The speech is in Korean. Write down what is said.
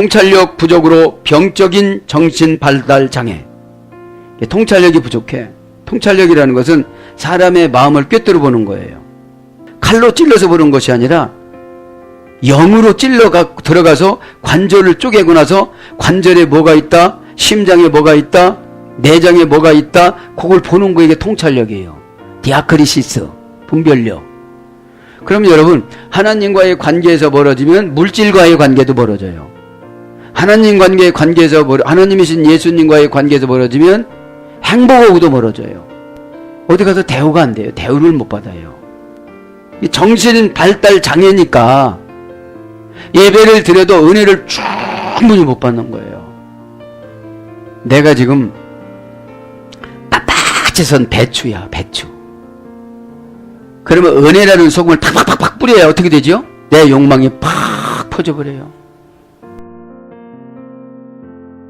통찰력 부족으로 병적인 정신 발달 장애. 통찰력이 부족해. 통찰력이라는 것은 사람의 마음을 꿰뚫어 보는 거예요. 칼로 찔러서 보는 것이 아니라 영으로 찔러가 들어가서 관절을 쪼개고 나서 관절에 뭐가 있다, 심장에 뭐가 있다, 내장에 뭐가 있다, 그걸 보는 거 이게 통찰력이에요. 디아크리시스, 분별력. 그럼 여러분 하나님과의 관계에서 멀어지면 물질과의 관계도 멀어져요. 하나님 관계의 관계에서 멀어, 하나님이신 예수님과의 관계에서 멀어지면 행복하고도 멀어져요. 어디 가서 대우가 안 돼요. 대우를 못 받아요. 이 정신 발달 장애니까 예배를 드려도 은혜를 충분히 못 받는 거예요. 내가 지금 빳빳이 선 배추야, 배추. 그러면 은혜라는 소금을 팍팍팍팍 뿌려야 어떻게 되죠? 내 욕망이 팍 퍼져버려요.